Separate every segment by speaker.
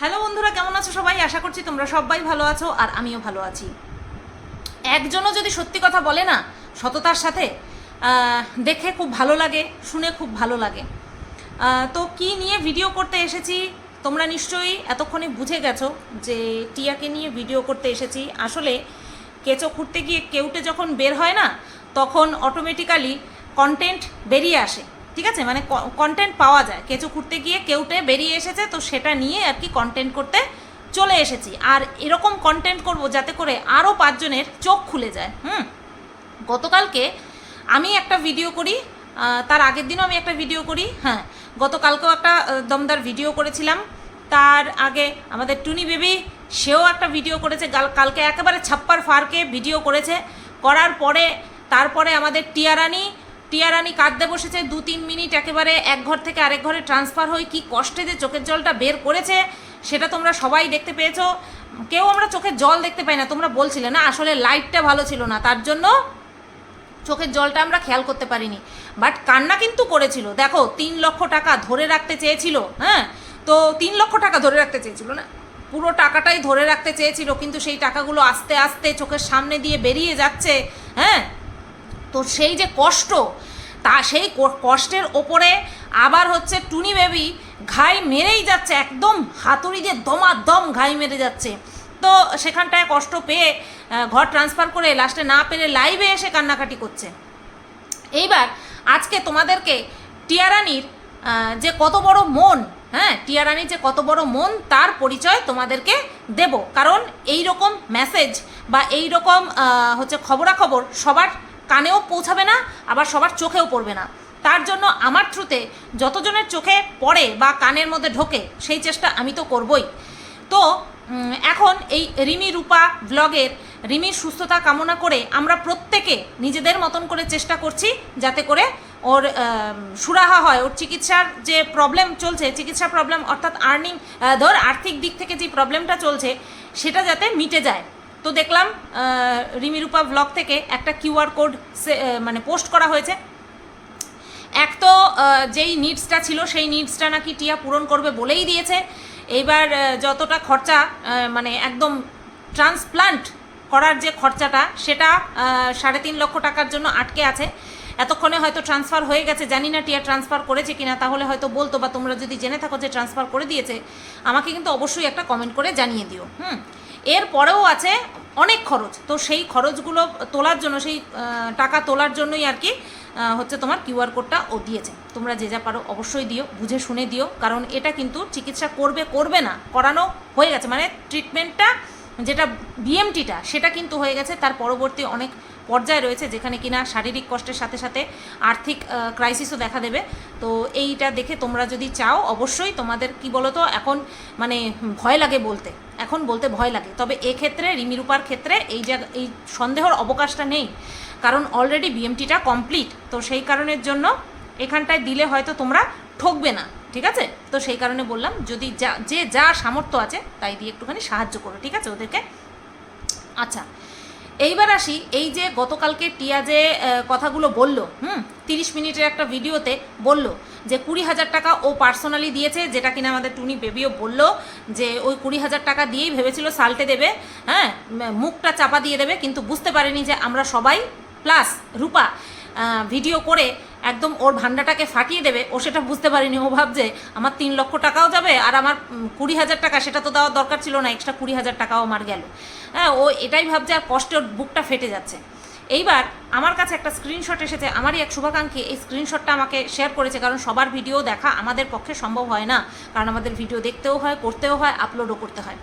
Speaker 1: Hello বন্ধুরা, কেমন আছো সবাই? আশা করছি তোমরা সবাই ভালো আছো আর আমিও ভালো আছি। একজনও যদি সত্যি কথা বলে না সততার সাথে দেখে খুব ভালো লাগে, শুনে খুব ভালো লাগে। তো কি নিয়ে ভিডিও করতে এসেছি? তোমরা নিশ্চয়ই এতক্ষণে বুঝে গেছো যে টিয়াকে নিয়ে ভিডিও করতে এসেছি। আসলে কেঁচো খুঁড়তে গিয়ে কেউটে যখন বের হয় না, তখন অটোমেটিক্যালি কন্টেন্ট বেরিয়ে আসে। ঠিক আছে? মানে কন্টেন্ট পাওয়া যায়। কেঁচো খুঁড়তে গিয়ে কেউটে বেরিয়ে এসেছে, তো সেটা নিয়ে আর কি কন্টেন্ট করতে চলে এসেছি। আর এরকম কন্টেন্ট করব যাতে করে আরও পাঁচজনের চোখ খুলে যায়, হুম? গতকালকে আমি একটা ভিডিও করি তার আগের দিনও আমি একটা ভিডিও করি হ্যাঁ। গতকালকেও একটা দমদার ভিডিও করেছিলাম। তার আগে আমাদের টুনি বেবি, সেও একটা ভিডিও করেছে। কালকে একেবারে ছাপ্পার ফারকে ভিডিও করেছে। করার পরে, তারপরে আমাদের টিয়ারানি টিয়ারানি কাঁদতে বসেছে, দু তিন মিনিট একেবারে এক ঘর থেকে আরেক ঘরে ট্রান্সফার হয়ে কি কষ্টে যে চোখের জলটা বের করেছে, সেটা তোমরা সবাই দেখতে পেয়েছ। কেউ আমরা চোখের জল দেখতে পাই না, তোমরা বলছিলে না, আসলে লাইটটা ভালো ছিল না, তার জন্য চোখের জলটা আমরা খেয়াল করতে পারিনি। বাট কান্না কিন্তু করেছিল। দেখো, তিন লক্ষ টাকা ধরে রাখতে চেয়েছিল হ্যাঁ? তো তিন লক্ষ টাকা ধরে রাখতে চেয়েছিল না? পুরো টাকাটাই ধরে রাখতে চেয়েছিল, কিন্তু সেই টাকাগুলো আস্তে আস্তে চোখের সামনে দিয়ে বেরিয়ে যাচ্ছে হ্যাঁ? তো সেই যে কষ্ট, তা সেই কষ্টের ওপরে আবার হচ্ছে টুনি বেবি ঘাই মেরেই যাচ্ছে, একদম হাতুড়ি দিয়ে দমাদম ঘাই মেরে যাচ্ছে। তো সেখানটায় কষ্ট পেয়ে ঘর ট্রান্সফার করে লাস্টে না পেরে লাইভে এসে কান্নাকাটি করছে। এইবার আজকে তোমাদেরকে টিয়ারানির যে কত বড় মন হ্যাঁ টিয়ারানির যে কত বড় মন, তার পরিচয় তোমাদেরকে দেব। কারণ এই রকম মেসেজ বা এই রকম হচ্ছে খবরাখবর সবার কানেও পৌঁছাবে না, আবার সবার চোখেও পড়বে না। তার জন্য আমার থ্রুতে যতজনের চোখে পড়ে বা কানের মধ্যে ঢোকে, সেই চেষ্টা আমি তো করবই। তো এখন এই রিমি রূপা ব্লগের রিমির সুস্থতা কামনা করে আমরা প্রত্যেকে নিজেদের মতন করে চেষ্টা করছি যাতে করে ওর সুরাহা হয়। ওর চিকিৎসার যে প্রবলেম চলছে, চিকিৎসা প্রবলেম অর্থাৎ আর্নিং ধর আর্থিক দিক থেকে যে প্রবলেমটা চলছে, সেটা যাতে মিটে যায়। তো দেখলাম আহ, রিমি ব্লগ থেকে একটা কিউআর কোড মানে পোস্ট করা হয়েছে। এক তো যেই নিডসটা ছিল সেই নিডসটা নাকি টিয়া পূরণ করবে বলেই দিয়েছে। এইবার যতটা খরচা মানে একদম ট্রান্সপ্লান্ট করার যে খরচাটা সেটা সাড়ে তিন লক্ষ টাকার জন্য আটকে আছে। এতক্ষণে হয়তো ট্রান্সফার হয়ে গেছে জানি না টিয়া ট্রান্সফার করেছে কিনা তাহলে হয়তো বলতো বা তোমরা যদি জেনে থাকো যে ট্রান্সফার করে দিয়েছে আমাকে কিন্তু অবশ্যই একটা কমেন্ট করে জানিয়ে দিও হুম? এরপরেও আছে অনেক খরচ। তো সেই খরচগুলো তোলার জন্য, সেই টাকা তোলার জন্যই আর কি হচ্ছে তোমার কিউআর কোডটা ও দিয়েছে। তোমরা যে যা পারো অবশ্যই দিও, বুঝে শুনে দিও, কারণ এটা কিন্তু চিকিৎসা করবে করবে না, করানো হয়ে গেছে। মানে ট্রিটমেন্টটা যেটা বিএমটিটা সেটা কিন্তু হয়ে গেছে, তার পরবর্তী অনেক পর্যায়ে রয়েছে যেখানে কিনা শারীরিক কষ্টের সাথে সাথে আর্থিক ক্রাইসিসও দেখা দেবে। তো এইটা দেখে তোমরা যদি চাও, অবশ্যই তোমাদের কি বলো তো এখন মানে ভয় লাগে বলতে। এখন বলতে ভয় লাগে। তবে এক্ষেত্রে, রিমিরূপার ক্ষেত্রে এই জায়গা, এই সন্দেহর অবকাশটা নেই। কারণ অলরেডি বিএমটিটা কমপ্লিট তো সেই কারণের জন্য এখানটায় দিলে হয়তো তোমরা ঠকবে না। ঠিক আছে? তো সেই কারণে বললাম, যদি যা, যে যা সামর্থ্য আছে, তাই দিয়ে একটুখানি সাহায্য করো। ঠিক আছে ওদেরকে? আচ্ছা। এইবার আসি, এই যে গতকালকে টিয়া যে কথাগুলো বলল, হুম, তিরিশ মিনিটের একটা ভিডিওতে বলল যে কুড়ি হাজার টাকা ও পার্সোনালি দিয়েছে, যেটা কিনা আমাদের টুনি বেবিও বলল যে ওই কুড়ি হাজার টাকা দিয়েই ভেবেছিল সালটে দেবে হ্যাঁ মুখটা চাপা দিয়ে দেবে, কিন্তু বুঝতে পারেনি যে আমরা সবাই, প্লাস রূপা ভিডিও করে একদম ওর ভান্ডাটাকে ফাটিয়ে দেবে, ও সেটা বুঝতে পারিনি। ও ভাবছে, আমার তিন লক্ষ টাকাও যাবে আর আমার কুড়ি হাজার টাকা, সেটা তো দেওয়ার দরকার ছিল না এক্সট্রা কুড়ি হাজার টাকাও আমার গেল। হ্যাঁ ও এটাই ভাবছে আর কষ্টে ওর বুকটা ফেটে যাচ্ছে। এইবার আমার কাছে একটা স্ক্রিনশট এসেছে, আমারই এক শুভাকাঙ্ক্ষী এই স্ক্রিনশটটা আমাকে শেয়ার করেছে, কারণ সবার ভিডিও দেখা আমাদের পক্ষে সম্ভব হয় না, কারণ আমাদের ভিডিও দেখতেও হয়, করতেও হয় আপলোডও করতে হয়,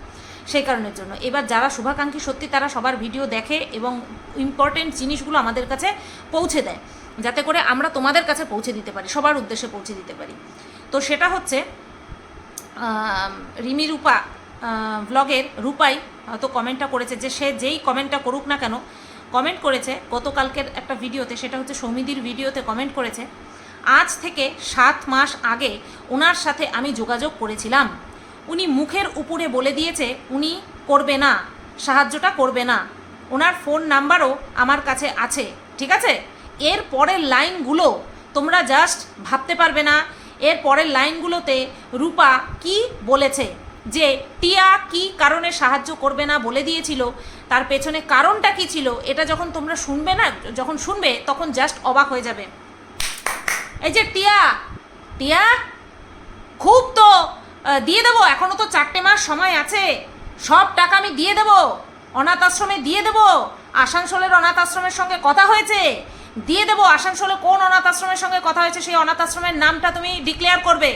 Speaker 1: সেই কারণের জন্য। এবার যারা শুভাকাঙ্ক্ষী, সত্যি তারা সবার ভিডিও দেখে এবং ইম্পর্টেন্ট জিনিসগুলো আমাদের কাছে পৌঁছে দেয়। যাতে করে আমরা তোমাদের কাছে পৌঁছে দিতে পারি, সবার উদ্দেশ্যে পৌঁছে দিতে পারি। তো সেটা হচ্ছে রিমি রূপা ব্লগের রূপাই হয়তো কমেন্টটা করেছে যে সে যেই কমেন্টটা করুক না কেন কমেন্ট করেছে গতকালকের একটা ভিডিওতে, সেটা হচ্ছে সৌমিদির ভিডিওতে কমেন্ট করেছে, আজ থেকে সাত মাস আগে ওনার সাথে আমি যোগাযোগ করেছিলাম। উনি মুখের উপরে বলে দিয়েছে, উনি করবে না, সাহায্যটা করবে না। ওনার ফোন নাম্বারও আমার কাছে আছে, ঠিক আছে? এর পরের লাইনগুলো তোমরা জাস্ট ভাবতে পারবে না। এর পরের লাইনগুলোতে রূপা কি বলেছে? যে টিয়া কি কারণে সাহায্য করবে না বলে দিয়েছিল? তার পেছনে কারণটা কি ছিল? এটা যখন তোমরা শুনবে না, যখন শুনবে, তখন জাস্ট অবাক হয়ে যাবে। এই যে টিয়া টিয়া, খুব তো দিয়ে দেবো। এখনও তো চারটে মাস সময় আছে। সব টাকা আমি দিয়ে দেবো। অনাথ আশ্রমে দিয়ে দেবো। আসানসোলের অনাথ আশ্রমের সঙ্গে কথা হয়েছে। দিয়ে দেবো আসানসোলে কোন অনাথ আশ্রমের সঙ্গে কথা হয়েছে, সেই অনাথ আশ্রমের নামটা তুমি ডিক্লেয়ার করবে।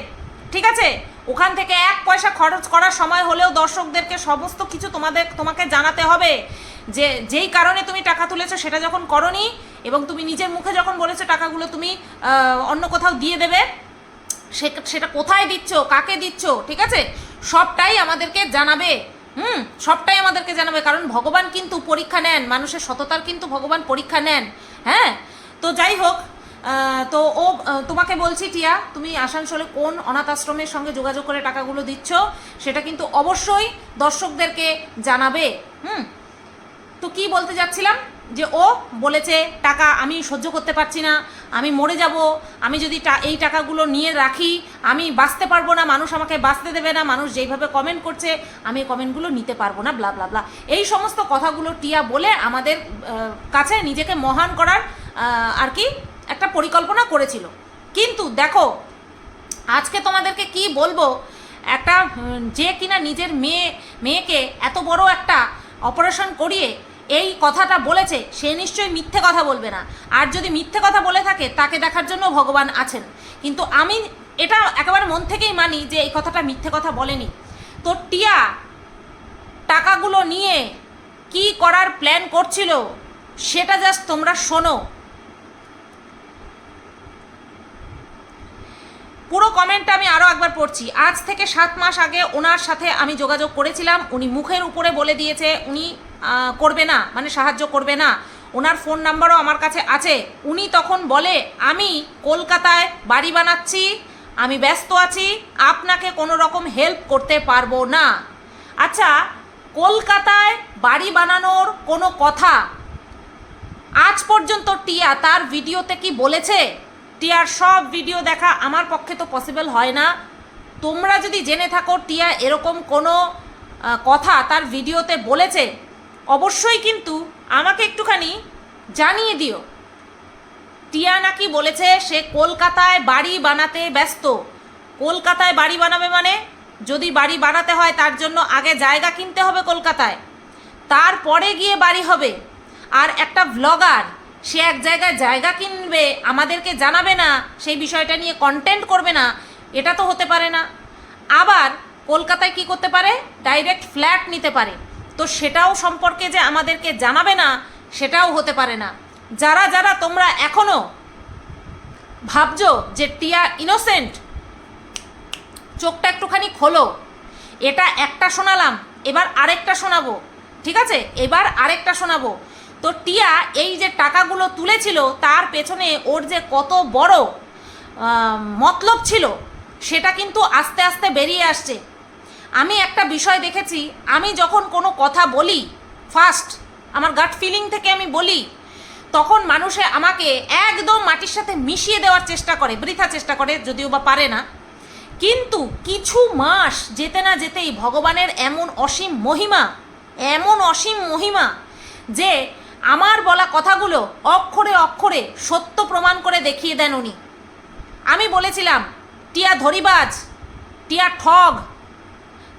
Speaker 1: ঠিক আছে? ওখান থেকে এক পয়সা খরচ করার সময় হলেও দর্শকদেরকে সমস্ত কিছু তোমাদের, তোমাকে জানাতে হবে যে, যেই কারণে তুমি টাকা তুলেছো সেটা যখন করনি এবং তুমি নিজের মুখে যখন বলেছ টাকাগুলো তুমি অন্য কোথাও দিয়ে দেবে সেটা কোথায় দিচ্ছ, কাকে দিচ্ছ, ঠিক আছে? সবটাই আমাদেরকে জানাবে। হুম? সবটাই আমাদেরকে জানাবে। কারণ ভগবান কিন্তু পরীক্ষা নেন, মানুষের সততার কিন্তু ভগবান পরীক্ষা নেন। হ্যাঁ? তো যাই হোক তো ও তোমাকে বলছি টিয়া, তুমি আসানসোলে কোন অনাথ আশ্রমের সঙ্গে যোগাযোগ করে টাকাগুলো দিচ্ছ, সেটা কিন্তু অবশ্যই দর্শকদেরকে জানাবে, হুম? তো কি বলতে যাচ্ছিলাম? যে ও বলেছে, টাকা আমি সহ্য করতে পারছি না, আমি মরে যাব, আমি যদি এই টাকাগুলো নিয়ে রাখি, আমি বাঁচতে পারব না, মানুষ আমাকে বাঁচতে দেবে না, মানুষ যেইভাবে কমেন্ট করছে, আমি কমেন্টগুলো নিতে পারব না ব্লা ব্লা ব্লা এই সমস্ত কথাগুলো টিয়া বলে আমাদের কাছে নিজেকে মহান করার আর কি একটা পরিকল্পনা করেছিল। কিন্তু দেখো, আজকে তোমাদেরকে কি বলব, একটা যে কিনা নিজের মেয়ে, মেয়েকে এত বড় একটা অপারেশন করিয়ে এই কথাটা বলেছে, সে নিশ্চয়ই মিথ্যে কথা বলবে না। আর যদি মিথ্যে কথা বলে থাকে, তাকে দেখার জন্য ভগবান আছেন। কিন্তু আমি এটা একেবারে মন থেকেই মানি যে এই কথাটা মিথ্যে কথা বলেনি। তো টিয়া, টাকাগুলো নিয়ে কি করার প্ল্যান করছিল, সেটা জাস্ট তোমরা শোনো। পুরো কমেন্টটা আমি আরও একবার পড়ছি। আজ থেকে সাত মাস আগে ওনার সাথে আমি যোগাযোগ করেছিলাম, উনি মুখের উপরে বলে দিয়েছে, উনি করবে না মানে সাহায্য করবে না। ওনার ফোন নাম্বারও আমার কাছে আছে। উনি তখন বলে, আমি কলকাতায় বাড়ি বানাচ্ছি, আমি ব্যস্ত আছি, আপনাকে কোনো রকম হেল্প করতে পারব না। আচ্ছা কলকাতায় বাড়ি বানানোর কোনো কথা? আজ পর্যন্ত টিয়া তার ভিডিওতে কি বলেছে? টিয়ার সব ভিডিও দেখা আমার পক্ষে তো পসিবল হয় না। তোমরা যদি জেনে থাকো টিয়া এরকম কোনো কথা তার ভিডিওতে বলেছে অবশ্যই কিন্তু আমাকে একটুখানি জানিয়ে দিও। টিয়া নাকি বলেছে সে কলকাতায় বাড়ি বানাতে ব্যস্ত। কলকাতায় বাড়ি বানাবে মানে? যদি বাড়ি বানাতে হয় তার জন্য আগে জায়গা কিনতে হবে কলকাতায়। তারপরে গিয়ে বাড়ি হবে। আর একটা ব্লগার সে এক জায়গায় জায়গা কিনবে, আমাদেরকে জানাবে না, সেই বিষয়টা নিয়ে কন্টেন্ট করবে না, এটা তো হতে পারে না। আবার কলকাতায় কি করতে পারে? ডাইরেক্ট ফ্ল্যাট নিতে পারে। তো সেটাও সম্পর্কে যে আমাদেরকে জানাবে না, সেটাও হতে পারে না। যারা যারা তোমরা এখনও ভাবছ যে টিয়া ইনোসেন্ট চোখটা একটুখানি খোলো। এটা একটা শোনালাম, এবার আরেকটা শোনাবো, ঠিক আছে? এবার আরেকটা শোনাবো। তো টিয়া এই যে টাকাগুলো তুলেছিল, তার পেছনে ওর যে কত বড় মতলব ছিল, সেটা কিন্তু আস্তে আস্তে বেরিয়ে আসছে। আমি একটা বিষয় দেখেছি, আমি যখন কোনো কথা বলি ফার্স্ট আমার গাট ফিলিং থেকে আমি বলি, তখন মানুষে আমাকে একদম মাটির সাথে মিশিয়ে দেওয়ার চেষ্টা করে, বৃথা চেষ্টা করে, যদিও বা পারে না। কিন্তু কিছু মাস যেতে না যেতেই ভগবানের এমন অসীম মহিমা, এমন অসীম মহিমা যে আমার বলা কথাগুলো অক্ষরে অক্ষরে সত্য প্রমাণ করে দেখিয়ে দেন উনি। আমি বলেছিলাম, টিয়া ধরিবাজ, টিয়া ঠগ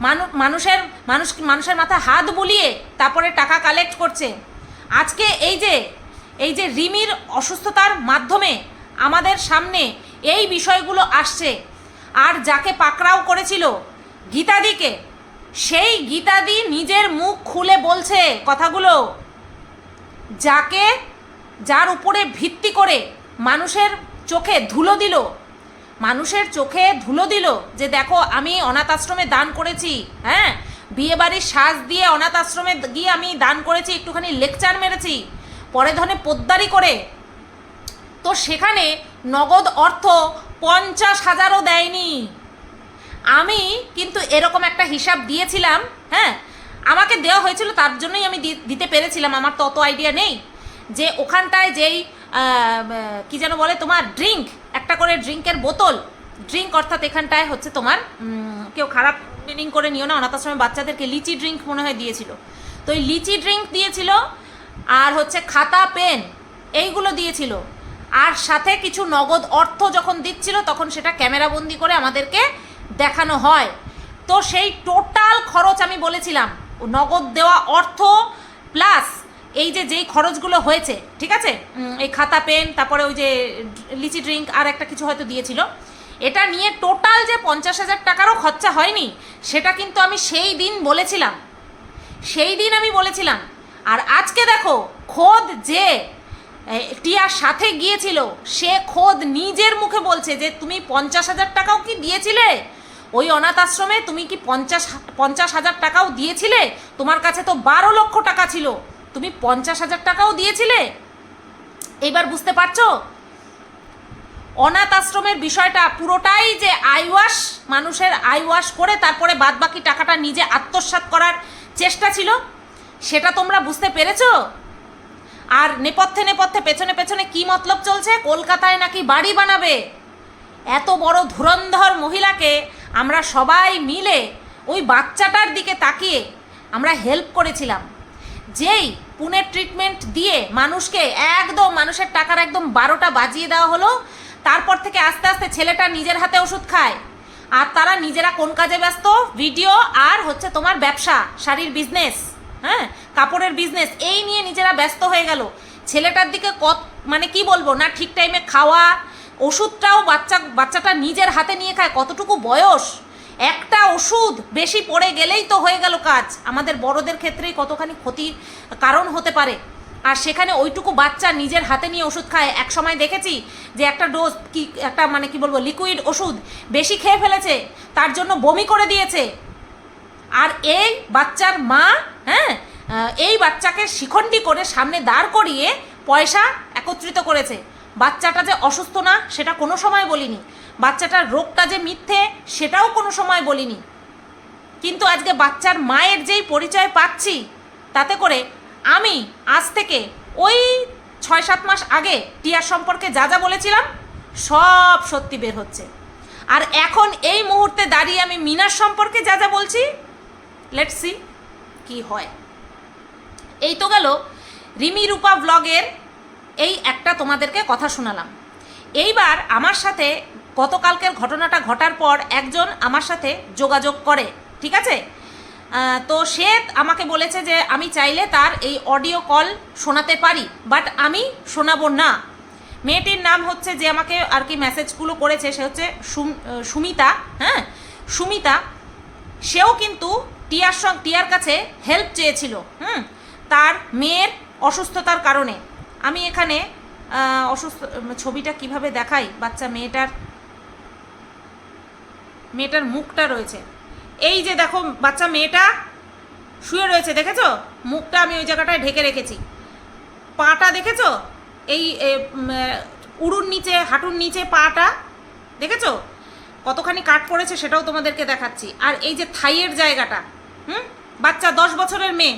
Speaker 1: মানু, মানুষের, মানুষ, মানুষের মাথায় হাত বুলিয়ে তারপরে টাকা কালেক্ট করছে। আজকে এই যে এই যে রিমির অসুস্থতার মাধ্যমে আমাদের সামনে এই বিষয়গুলো আসছে, আর যাকে পাকড়াও করেছিল গীতাদিকে, সেই গীতাদি নিজের মুখ খুলে বলছে কথাগুলো, যাকে, যার উপরে ভিত্তি করে মানুষের চোখে ধুলো দিল মানুষের চোখে ধুলো দিল যে দেখো, আমি অনাথ আশ্রমে দান করেছি হ্যাঁ? বিয়ে বাড়ির সাজ দিয়ে অনাথ আশ্রমে গিয়ে আমি দান করেছি, একটুখানি লেকচার মেরেছি, পরে ধনে পোদ্দারি করে। তো সেখানে নগদ অর্থ পঞ্চাশ হাজারও দেয়নি। আমি কিন্তু এরকম একটা হিসাব দিয়েছিলাম হ্যাঁ? আমাকে দেওয়া হয়েছিল, তার জন্যই আমি দিতে পেরেছিলাম, আমার তো অত আইডিয়া নেই। যে ওখানটায় যেই কি যেন বলে, তোমার ড্রিঙ্ক একটা করে ড্রিঙ্কের বোতল। ড্রিঙ্ক অর্থাৎ এখানটায় হচ্ছে তোমার কেউ খারাপ মিনিং করে নিও না, অনাথ আশ্রমে বাচ্চাদেরকে লিচি ড্রিঙ্ক মনে হয় দিয়েছিল। তো এই লিচি ড্রিঙ্ক দিয়েছিল, আর হচ্ছে খাতা, পেন, এইগুলো দিয়েছিল। আর সাথে কিছু নগদ অর্থ যখন দিচ্ছিল, তখন সেটা ক্যামেরাবন্দি করে আমাদেরকে দেখানো হয়। তো সেই টোটাল খরচ আমি বলেছিলাম, নগদ দেওয়া অর্থ প্লাস এই যে যেই খরচগুলো হয়েছে ঠিক আছে? এই খাতা পেন তারপরে ওই যে লিচি ড্রিঙ্ক আর একটা কিছু হয়তো দিয়েছিল। এটা নিয়ে টোটাল যে পঞ্চাশ হাজার টাকারও খরচা হয়নি সেটা কিন্তু আমি সেই দিন বলেছিলাম। সেই দিন আমি বলেছিলাম। আর আজকে দেখো খোদ যে টিয়ার সাথে গিয়েছিল সে খোদ নিজের মুখে বলছে যে তুমি পঞ্চাশ হাজার টাকাও কি দিয়েছিলে? ওই অনাথ আশ্রমে তুমি কি পঞ্চাশ পঞ্চাশ হাজার টাকাও দিয়েছিলে? তোমার কাছে তো বারো লক্ষ টাকা ছিল। তুমি পঞ্চাশ হাজার টাকাও দিয়েছিলে? এইবার বুঝতে পারছ? অনাথ আশ্রমের বিষয়টা পুরোটাই যে আইওয়াশ, মানুষের আইওয়াশ করে তারপরে বাদবাকি টাকাটা নিজে আত্মসাৎ করার চেষ্টা ছিল, সেটা তোমরা বুঝতে পেরেছ? আর নেপথ্যে নেপথ্যে পেছনে পেছনে কি মতলব চলছে? কলকাতায় নাকি বাড়ি বানাবে? এত বড় ধুরন্ধর মহিলাকে আমরা সবাই মিলে ওই বাচ্চাটার দিকে তাকিয়ে আমরা হেল্প করেছিলাম। যেই পুনের ট্রিটমেন্ট দিয়ে মানুষকে একদম, মানুষের টাকার একদম বারোটা বাজিয়ে দেওয়া হলো, তারপর থেকে আস্তে আস্তে ছেলেটা নিজের হাতে ওষুধ খায়। আর তারা নিজেরা কোন কাজে ব্যস্ত? ভিডিও আর হচ্ছে তোমার ব্যবসা, শাড়ির বিজনেস হ্যাঁ? কাপড়ের বিজনেস এই নিয়ে নিজেরা ব্যস্ত হয়ে গেল। ছেলেটার দিকে কত মানে কি বলব না, ঠিক টাইমে খাওয়া, ওষুধটাও বাচ্চা, বাচ্চাটা নিজের হাতে নিয়ে খায়, কতটুকু বয়স? একটা ওষুধ বেশি পড়ে গেলেই তো হয়ে গেল কাজ। আমাদের বড়দের ক্ষেত্রেই কতখানি ক্ষতির কারণ হতে পারে। আর সেখানে ওইটুকু বাচ্চা নিজের হাতে নিয়ে ওষুধ খায়। এক সময় দেখেছি যে একটা ডোজ কি, একটা মানে কি বলব লিকুইড ওষুধ বেশি খেয়ে ফেলেছে, তার জন্য বমি করে দিয়েছে। আর এই বাচ্চার মা হ্যাঁ এই বাচ্চাকে শিখণ্ডি করে সামনে দাঁড় করিয়ে পয়সা একত্রিত করেছে। বাচ্চাটা যে অসুস্থ না, সেটা কোনো সময় বলিনি। বাচ্চাটার রোগটা যে মিথ্যে, সেটাও কোনো সময় বলিনি। কিন্তু আজকে বাচ্চার মায়ের যেই পরিচয় পাচ্ছি, তাতে করে আমি আজ থেকে ওই ছয় সাত মাস আগে টিয়ার সম্পর্কে যা যা বলেছিলাম, সব সত্যি বের হচ্ছে। আর এখন এই মুহূর্তে দাঁড়িয়ে আমি মিনার সম্পর্কে যা যা বলছি লেটস সি কি হয়। এই তো গেল রিমি রূপা ব্লগের এই একটা তোমাদেরকে কথা শোনালাম। এইবার আমার সাথে গতকালকের ঘটনাটা ঘটার পর একজন আমার সাথে যোগাযোগ করে, ঠিক আছে? তো সে আমাকে বলেছে যে আমি চাইলে তার এই অডিও কল শোনাতে পারি, বাট আমি শোনাবো না। মেয়েটির নাম হচ্ছে যে আমাকে আর কি মেসেজগুলো করেছে, সে হচ্ছে সুম- সুমিতা হ্যাঁ? সুমিতা, সেও কিন্তু টিয়ার সঙ্গে টিয়ার কাছে হেল্প চেয়েছিল, হুম? তার মেয়ের অসুস্থতার কারণে। আমি এখানে অসুস্থ, ছবিটা কীভাবে দেখাই? বাচ্চা মেয়েটার মেয়েটার মুখটা রয়েছে। এই যে দেখো, বাচ্চা মেয়েটা শুয়ে রয়েছে, দেখেছ? মুখটা আমি ওই জায়গাটায় ঢেকে রেখেছি। পাটা দেখেছ? এই উড়ুর নিচে, হাঁটুর নিচে পাটা, দেখেছ? কতখানি কাট করেছে সেটাও তোমাদেরকে দেখাচ্ছি। আর এই যে থাইয়ের জায়গাটা, হুম? বাচ্চা দশ বছরের মেয়ে,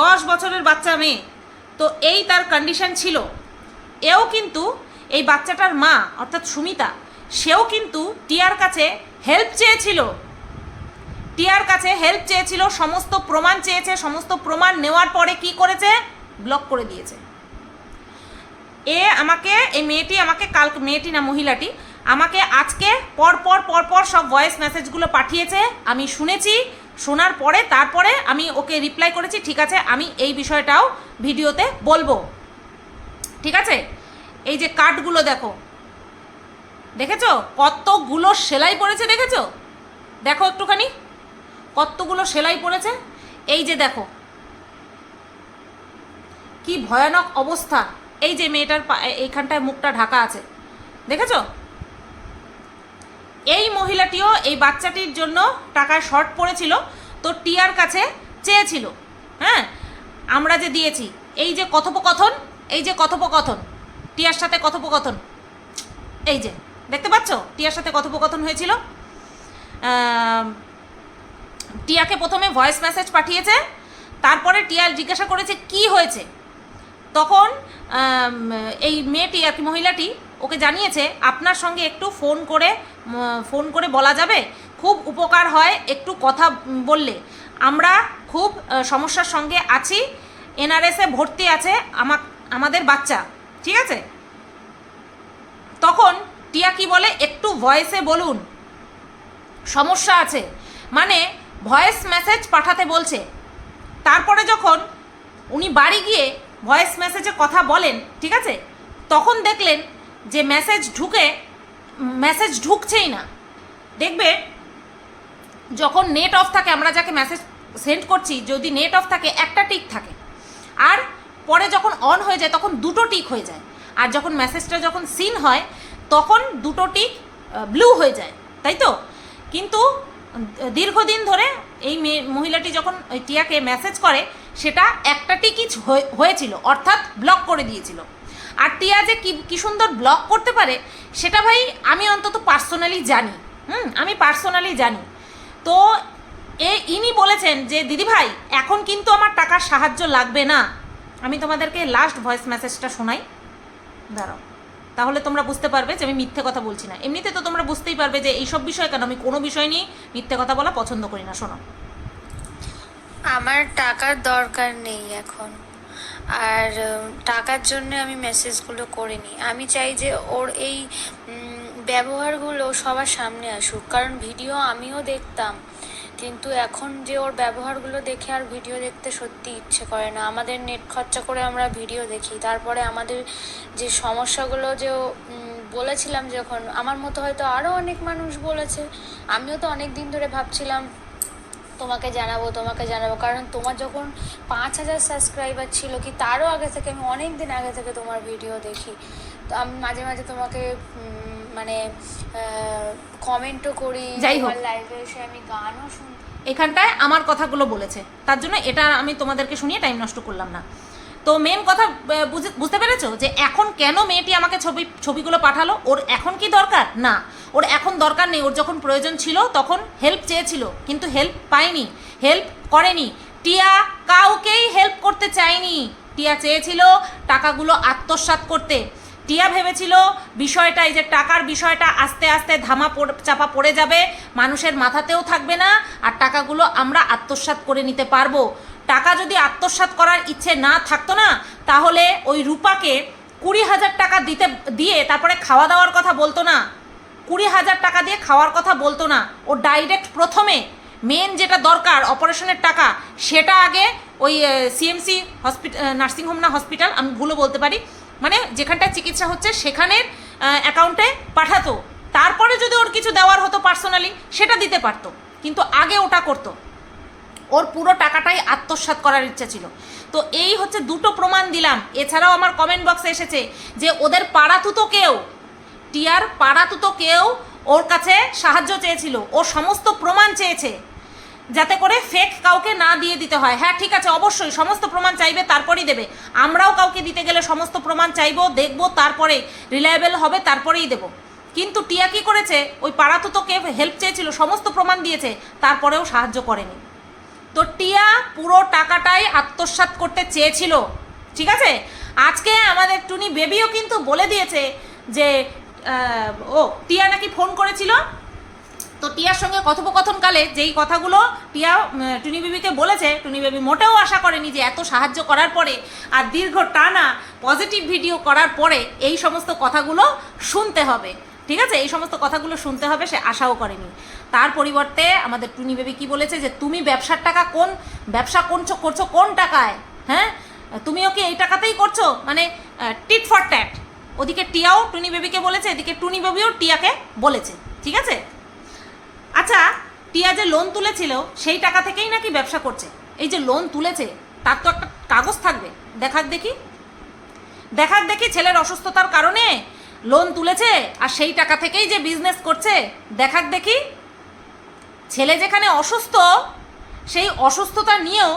Speaker 1: দশ বছরের বাচ্চা মেয়ে। তো এই তার কন্ডিশন ছিল। এও কিন্তু এই বাচ্চাটার মা, অর্থাৎ সুমিতা, সেও কিন্তু টিয়ার কাছে হেল্প চেয়েছিল। টিয়ার কাছে হেল্প চেয়েছিল, সমস্ত প্রমাণ চেয়েছে, সমস্ত প্রমাণ নেওয়ার পরে কি করেছে? ব্লক করে দিয়েছে। এ আমাকে, এই মেয়েটি আমাকে কাল, মেয়েটি না মহিলাটি, আমাকে আজকে পর পর পর পর সব ভয়েস মেসেজগুলো পাঠিয়েছে। আমি শুনেছি শোনার পরে, তারপরে আমি ওকে রিপ্লাই করেছি, ঠিক আছে, আমি এই বিষয়টাও ভিডিওতে বলব। ঠিক আছে? এই যে কার্ডগুলো দেখো। দেখেছ? কতগুলো সেলাই পড়েছে দেখেছ? দেখো একটুখানি। কতগুলো সেলাই পড়েছে? এই যে দেখো। কি ভয়ানক অবস্থা। এই যে মেয়েটার এইখানটায় মুখটা ঢাকা আছে। দেখেছ? এই মহিলাটিও এই বাচ্চাটির জন্য টাকায় শর্ট পড়েছিল, তো টিয়ার কাছে চেয়েছিল। হ্যাঁ আমরা যে দিয়েছি, এই যে কথোপকথন, এই যে কথোপকথন, টিয়ার সাথে কথোপকথন, এই যে, দেখতে পাচ্ছ? টিয়ার সাথে কথোপকথন হয়েছিল। টিয়াকে প্রথমে ভয়েস মেসেজ পাঠিয়েছে, তারপরে টিয়া জিজ্ঞাসা করেছে, কি হয়েছে? তখন এই মেয়েটি আর কি মহিলাটি ওকে জানিয়েছে, আপনার সঙ্গে একটু ফোন করে ফোন করে বলা যাবে? খুব উপকার হয় একটু কথা বললে। আমরা খুব সমস্যার সঙ্গে আছি, এনআরএসে ভর্তি আছে আমা আমাদের বাচ্চা। ঠিক আছে? তখন টিয়া কি বলে? একটু ভয়েসে বলুন। সমস্যা আছে। মানে ভয়েস মেসেজ পাঠাতে বলছে। তারপরে যখন উনি বাড়ি গিয়ে ভয়েস মেসেজে কথা বলেন, ঠিক আছে? তখন দেখলেন যে মেসেজ ঢুকে মেসেজ ঢুকছেই না। দেখবে, যখন নেট অফ থাকে, আমরা যাকে মেসেজ সেন্ড করছি, যদি নেট অফ থাকে, একটা টিক থাকে। আর পরে যখন অন হয়ে যায়, তখন দুটো টিক হয়ে যায়। আর যখন মেসেজটা যখন সিন হয়, তখন দুটো টিক ব্লু হয়ে যায়। তাই তো? কিন্তু, দীর্ঘদিন ধরে এই মেয়ে মহিলাটি যখন টিয়াকে মেসেজ করে, সেটা একটা হয়ে- হয়েছিল, অর্থাৎ ব্লক করে দিয়েছিল। আর টিয়া যে কি সুন্দর ব্লক করতে পারে, সেটা ভাই আমি অন্তত পার্সোনালি জানি। হুম, আমি পার্সোনালি জানি। তো এ ইনি বলেছেন যে, দিদি ভাই, এখন কিন্তু আমার টাকার সাহায্য লাগবে না। আমি তোমাদেরকে লাস্ট ভয়েস মেসেজটা শোনাই। দাঁড়াও। তাহলে তোমরা বুঝতে পারবে যে আমি মিথ্যে কথা বলছি না। এমনিতে তো তোমরা বুঝতেই পারবে যে এইসব বিষয় কেন আমি কোনো বিষয় নিয়ে মিথ্যে কথা বলা পছন্দ করি না। শোনো।
Speaker 2: আমার টাকার দরকার নেই এখন। আর টাকার জন্য আমি মেসেজগুলো করিনি। আমি চাই যে ওর এই ব্যবহারগুলো সবার সামনে আসুক। কারণ ভিডিও আমিও দেখতাম, কিন্তু এখন যে ওর ব্যবহারগুলো দেখে আর ভিডিও দেখতে সত্যি ইচ্ছে করে না। আমাদের নেট খরচা করে আমরা ভিডিও দেখি। তারপরে আমাদের যে সমস্যাগুলো যে বলেছিলাম যখন, আমার মতো হয়তো আরও অনেক মানুষ বলেছে। আমিও তো অনেক দিন ধরে ভাবছিলাম তোমাকে জানাব তোমাকে জানাব। কারণ তোমার যখন পাঁচ হাজার সাবস্ক্রাইবার ছিল কি তারও আগে থেকে আমি অনেক দিন আগে থেকে তোমার ভিডিও দেখি। তো আমি মাঝে মাঝে তোমাকে মানে কমেন্টও করি
Speaker 1: যাই হোক।
Speaker 2: লাইভে এসে আমি গানও শুনি
Speaker 1: এখানটায় আমার কথাগুলো বলেছে। তার জন্য এটা আমি তোমাদেরকে শুনিয়ে টাইম নষ্ট করলাম না। তো মেন কথা বুঝে- বুঝতে পেরেছ? যে এখন কেন মেয়েটি আমাকে ছবি, ছবিগুলো পাঠালো? ওর এখন কি দরকার? না, ওর এখন দরকার নেই। ওর যখন প্রয়োজন ছিল, তখন হেল্প চেয়েছিল, কিন্তু হেল্প পায়নি। হেল্প করেনি। টিয়া কাউকেই হেল্প করতে চায়নি। টিয়া চেয়েছিল টাকাগুলো আত্মসাৎ করতে। টিয়া ভেবেছিল বিষয়টা, এই যে টাকার বিষয়টা আস্তে আস্তে ধামা চাপা পড়ে যাবে, মানুষের মাথাতেও থাকবে না, আর টাকাগুলো আমরা আত্মসাৎ করে নিতে পারব। টাকা যদি আত্মসাৎ করার ইচ্ছে না থাকতো না, তাহলে ওই রূপাকে কুড়ি হাজার টাকা দিতে, দিয়ে তারপরে খাওয়া দাওয়ার কথা বলতো না। কুড়ি হাজার টাকা দিয়ে খাওয়ার কথা বলতো না। ও ডাইরেক্ট প্রথমে মেন যেটা দরকার অপারেশনের টাকা, সেটা আগে ওই সিএমসি হসপিটাল নার্সিংহোম না হসপিটাল আমি ভুলও বলতে পারি মানে যেখানটায় চিকিৎসা হচ্ছে সেখানের অ্যাকাউন্টে পাঠাতো। তারপরে যদি ওর কিছু দেওয়ার হতো পার্সোনালি সেটা দিতে পারতো। কিন্তু আগে ওটা করতো। ওর পুরো টাকাটাই আত্মসাৎ করার ইচ্ছা ছিল। তো এই হচ্ছে দুটো প্রমাণ দিলাম। এছাড়াও আমার কমেন্ট বক্সে এসেছে যে ওদের পাড়াতুতো কেউ, টিয়ার পাড়াতুতো কেউ ওর কাছে সাহায্য চেয়েছিল। ও সমস্ত প্রমাণ চেয়েছে যাতে করে ফেক কাউকে না দিয়ে দিতে হয়। হ্যাঁ ঠিক আছে, অবশ্যই সমস্ত প্রমাণ চাইবে, তারপরেই দেবে। আমরাও কাউকে দিতে গেলে সমস্ত প্রমাণ চাইব, দেখব, তারপরে রিলায়েবল হবে, তারপরেই দেবো। কিন্তু টিয়া কি করেছে? ওই পাড়াতুতোকে হেল্প চেয়েছিল, সমস্ত প্রমাণ দিয়েছে, তারপরেও সাহায্য করেনি। তো টিয়া পুরো টাকাটাই আত্মসাৎ করতে চেয়েছিল, ঠিক আছে? আজকে আমাদের টুনি বেবিও কিন্তু বলে দিয়েছে যে ও, টিয়া নাকি ফোন করেছিল? তো টিয়ার সঙ্গে কথোপকথনকালে যেই কথাগুলো টিয়া টুনি বেবিকে বলেছে, টুনি বেবি মোটেও আশা করেনি যে এত সাহায্য করার পরে আর দীর্ঘ টানা পজিটিভ ভিডিও করার পরে এই সমস্ত কথাগুলো শুনতে হবে, ঠিক আছে? এই সমস্ত কথাগুলো শুনতে হবে, সে আশাও করেনি। তার পরিবর্তে আমাদের টুনি বেবি কি বলেছে যে, তুমি ব্যবসার টাকা কোন, ব্যবসা করছ করছ কোন টাকায়? হ্যাঁ? তুমিও কি এই টাকাতেই করছ? মানে টিট ফর ট্যাট ওদিকে টিয়াও টুনি বেবিকে বলেছে, এদিকে টুনি বেবিও টিয়াকে বলেছে। ঠিক আছে? আচ্ছা টিয়া যে লোন তুলেছিল, সেই টাকা থেকেই নাকি ব্যবসা করছে? এই যে লোন তুলেছে, তার তো একটা কাগজ থাকবে। দেখাক দেখি। দেখাক দেখি ছেলের অসুস্থতার কারণে লোন তুলেছে, আর সেই টাকা থেকেই যে বিজনেস করছে। দেখাক দেখি। ছেলে যেখানে অসুস্থ, সেই অসুস্থতা নিয়েও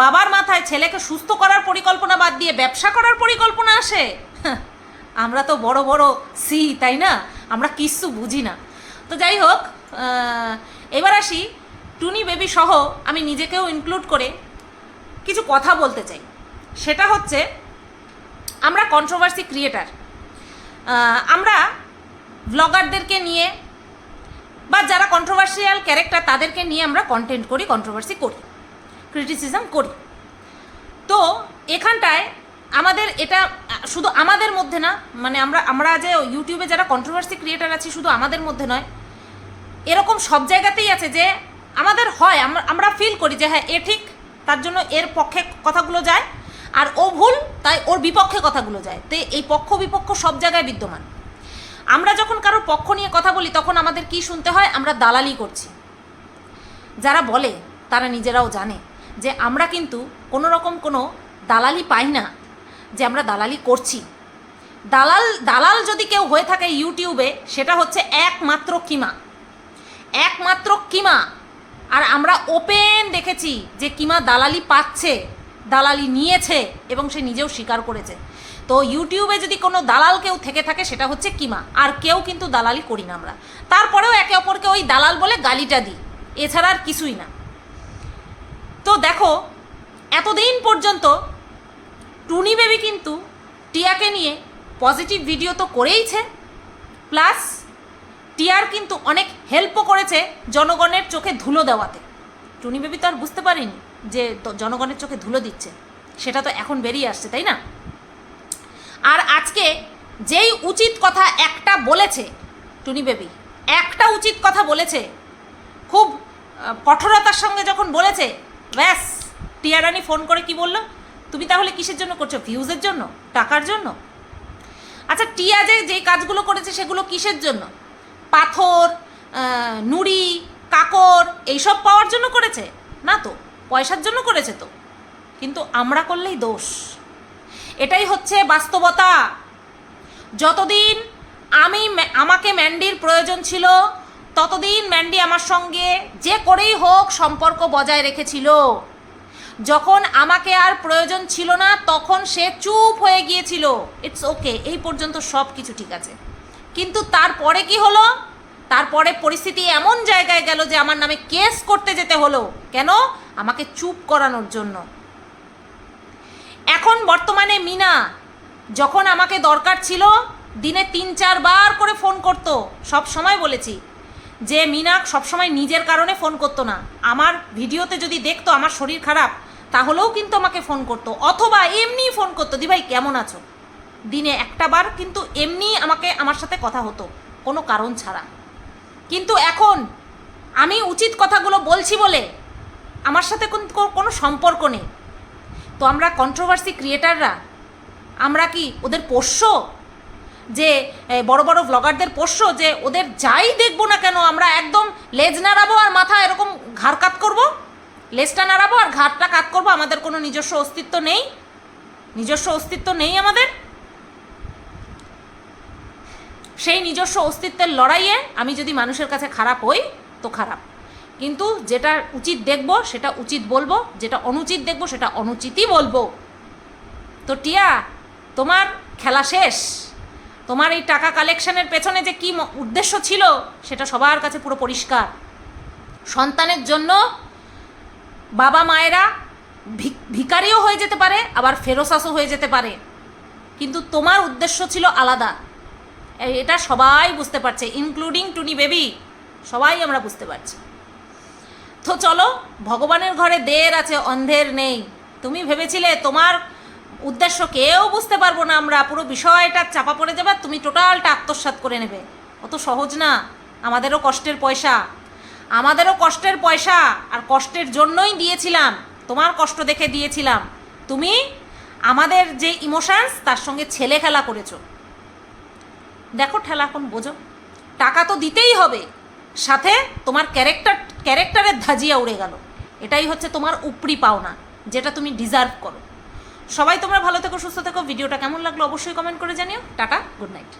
Speaker 1: বাবার মাথায় ছেলেকে সুস্থ করার পরিকল্পনা বাদ দিয়ে ব্যবসা করার পরিকল্পনা আসে? আমরা তো বড় বড় সি, তাই না? আমরা কিচ্ছু বুঝি না। তো যাই হোক এবার আসি টুনি বেবি সহ আমি নিজেকেও ইনক্লুড করে কিছু কথা বলতে চাই। সেটা হচ্ছে, আমরা কন্ট্রোভার্সি ক্রিয়েটার আমরা ব্লগারদেরকে নিয়ে বা যারা কন্ট্রোভার্সিয়াল ক্যারেক্টার তাদেরকে নিয়ে আমরা কন্টেন্ট করি কন্ট্রোভার্সি করি ক্রিটিসিজম করি। তো এখানটায় আমাদের এটা, শুধু আমাদের মধ্যে না মানে আমরা আমরা যে ইউটিউবে যারা কন্ট্রোভার্সি ক্রিয়েটার আছি, শুধু আমাদের মধ্যে নয়, এরকম সব জায়গাতেই আছে যে আমাদের হয়, আমরা ফিল করি যে হ্যাঁ এ ঠিক, তার জন্য এর পক্ষে কথাগুলো যায়, আর ও ভুল, তাই ওর বিপক্ষে কথাগুলো যায়। তো এই পক্ষ বিপক্ষ সব জায়গায় বিদ্যমান। আমরা যখন কারোর পক্ষ নিয়ে কথা বলি, তখন আমাদের কি শুনতে হয়? আমরা দালালি করছি। যারা বলে, তারা নিজেরাও জানে যে আমরা কিন্তু কোনো রকম কোনো দালালি পাই না, যে আমরা দালালি করছি। দালাল দালাল যদি কেউ হয়ে থাকে ইউটিউবে, সেটা হচ্ছে একমাত্র কিমা। একমাত্র কিমা। আর আমরা ওপেন দেখেছি যে কিমা দালালি পাচ্ছে, দালালি নিয়েছে এবং সে নিজেও স্বীকার করেছে। তো ইউটিউবে যদি কোনো দালাল কেউ থেকে থাকে, সেটা হচ্ছে কিমা। আর কেউ কিন্তু দালালি করি না আমরা। তারপরেও একে অপরকে ওই দালাল বলে গালিটা দিই। এছাড়া আর কিছুই না। তো দেখো, এতদিন পর্যন্ত টুনি বেবি কিন্তু টিয়াকে নিয়ে পজিটিভ ভিডিও তো করেইছে। প্লাস টিয়ার কিন্তু অনেক হেল্পও করেছে জনগণের চোখে ধুলো দেওয়াতে। টুনি বেবি তো আর বুঝতে পারিনি যে জনগণের চোখে ধুলো দিচ্ছে। সেটা তো এখন বেরিয়ে আসছে, তাই না? আর আজকে যেই উচিত কথা একটা বলেছে, টুনি বেবি, একটা উচিত কথা বলেছে, খুব কঠোরতার সঙ্গে যখন বলেছে, ব্যাস, টিয়ারানি ফোন করে কি বলল? তুমি তাহলে কিসের জন্য করছ? ভিউজের জন্য? টাকার জন্য? আচ্ছা টিয়া যে যেই কাজগুলো করেছে সেগুলো কিসের জন্য? পাথর নুড়ি, কাকর, এইসব পাওয়ার জন্য করেছে? না তো, পয়সার জন্য করেছে তো। কিন্তু আমরা করলেই দোষ। এটাই হচ্ছে বাস্তবতা। যতদিন আমি আমাকে ম্যান্ডির প্রয়োজন ছিল, ততদিন ম্যান্ডি আমার সঙ্গে যে করেই হোক সম্পর্ক বজায় রেখেছিল। যখন আমাকে আর প্রয়োজন ছিল না, তখন সে চুপ হয়ে গিয়েছিল। ইটস ওকে এই পর্যন্ত সব কিছু ঠিক আছে। কিন্তু তারপরে কি হলো? তারপরে পরিস্থিতি এমন জায়গায় গেল যে আমার নামে কেস করতে যেতে হলো। কেন? আমাকে চুপ করানোর জন্য। এখন বর্তমানে মিনা, যখন আমাকে দরকার ছিল, দিনে তিন চারবার করে ফোন করতো, সব সময় বলেছি। যে মিনা সবসময় নিজের কারণে ফোন করতো না। আমার ভিডিওতে যদি দেখতো আমার শরীর খারাপ, তাহলেও কিন্তু আমাকে ফোন করতো। অথবা এমনি ফোন করতো, দি ভাই, কেমন আছো? দিনে একটা বার কিন্তু এমনি আমাকে আমার সাথে কথা হতো, কোনো কারণ ছাড়া। কিন্তু এখন আমি উচিত কথাগুলো বলছি বলে আমার সাথে কোন- কোনো সম্পর্ক নেই। তো আমরা কন্ট্রোভার্সি ক্রিয়েটাররা আমরা কি ওদের পোষ্য? যে বড় বড় ব্লগারদের পোষ্য যে ওদের যাই দেখব না কেন আমরা একদম লেজ নাড়াবো আর মাথা এরকম ঘাড় কাত করব? লেজটা নাড়াবো আর ঘাড়টা কাত করব? আমাদের কোনো নিজস্ব অস্তিত্ব নেই? নিজস্ব অস্তিত্ব নেই আমাদের? সেই নিজস্ব অস্তিত্বের লড়াইয়ে আমি যদি মানুষের কাছে খারাপ হই, তো খারাপ। কিন্তু যেটা উচিত দেখব, সেটা উচিত বলব, যেটা অনুচিত দেখব, সেটা অনুচিতই বলব। তো টিয়া, তোমার খেলা শেষ? তোমার এই টাকা কালেকশনের পেছনে যে কী উদ্দেশ্য ছিল, সেটা সবার কাছে পুরো পরিষ্কার। সন্তানের জন্য বাবা মায়েরা ভিক- ভিখারিও হয়ে যেতে পারে, আবার ফেরোসাসও হয়ে যেতে পারে। কিন্তু তোমার উদ্দেশ্য ছিল আলাদা। এটা সবাই বুঝতে পারছে ইনক্লুডিং টুনি বেবি। সবাই আমরা বুঝতে পারছি। তো চলো, ভগবানের ঘরে দের আছে, অন্ধের নেই। তুমি ভেবেছিলে তোমার উদ্দেশ্য কেউ বুঝতে পারব না, আমরা পুরো বিষয়টা চাপা পড়ে যাবে, তুমি টোটালটা আত্মসাৎ করে নেবে। অত সহজ না, আমাদেরও কষ্টের পয়সা। আমাদেরও কষ্টের পয়সা, আর কষ্টের জন্যই দিয়েছিলাম, তোমার কষ্ট দেখে দিয়েছিলাম। তুমি আমাদের যে ইমোশনস তার সঙ্গে ছেলে খেলা করেছ। দেখো ঠেলা এখন বোঝো। টাকা তো দিতেই হবে। সাথে তোমার ক্যারেক্টার, ক্যারেক্টারের ধাজিয়া উড়ে গেল। এটাই হচ্ছে তোমার উপরি পাওনা, যেটা তুমি ডিজার্ভ করো। সবাই তোমরা ভালো থেকো, সুস্থ থেকো। ভিডিওটা কেমন লাগল অবশ্যই কমেন্ট করে জানিও। Tata good night